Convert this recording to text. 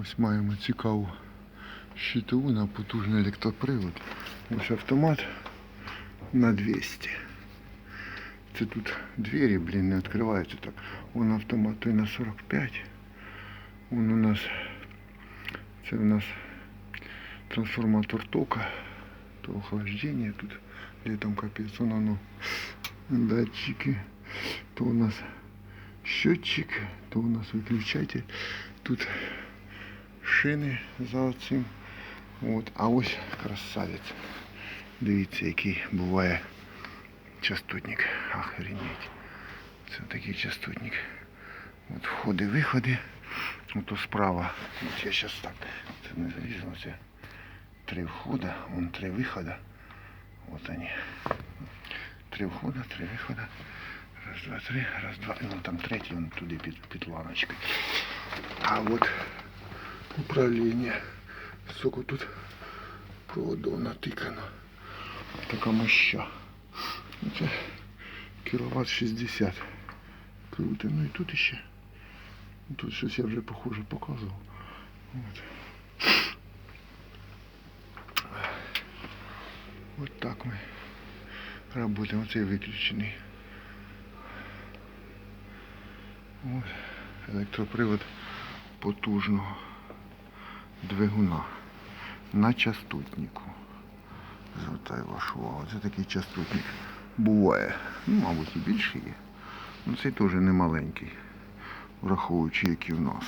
Ось маємо цікаву щитову на потужний електропривод. Ось автомат на 200. Це тут двері, блін, не відкриваються так. Вон автомат той на 45. Вон у нас це у нас трансформатор тока, то охлаждение тут летом капец, вон оно датчики, то у нас счетчик, то у нас выключатель, тут шини за оцим. От, а ось красавець. Дивіться, який буває частотник. Охренеть. Це такий частотник. От входи, виходи. Ото справа. От я зараз так. Це не залізно. Це три входа, вон три вихода. Вот они. Три входа, три вихода. Раз, два, три, раз, два. І вон там третій, вон туди під, під ланочкою. А от управління. Сколько тут проводов натикано. Така моща. Ну, Це кіловат 60. Круто. Ну і тут ще. Тут щось я вже похоже показував. От. От так ми працюємо. Оцей виключений. Ось електропривод потужного двигуна на частотнику. Звертаю вашу увагу. Це такий частотник буває. Ну, мабуть, і більше є. Ну цей теж не маленький, враховуючи, який в нас.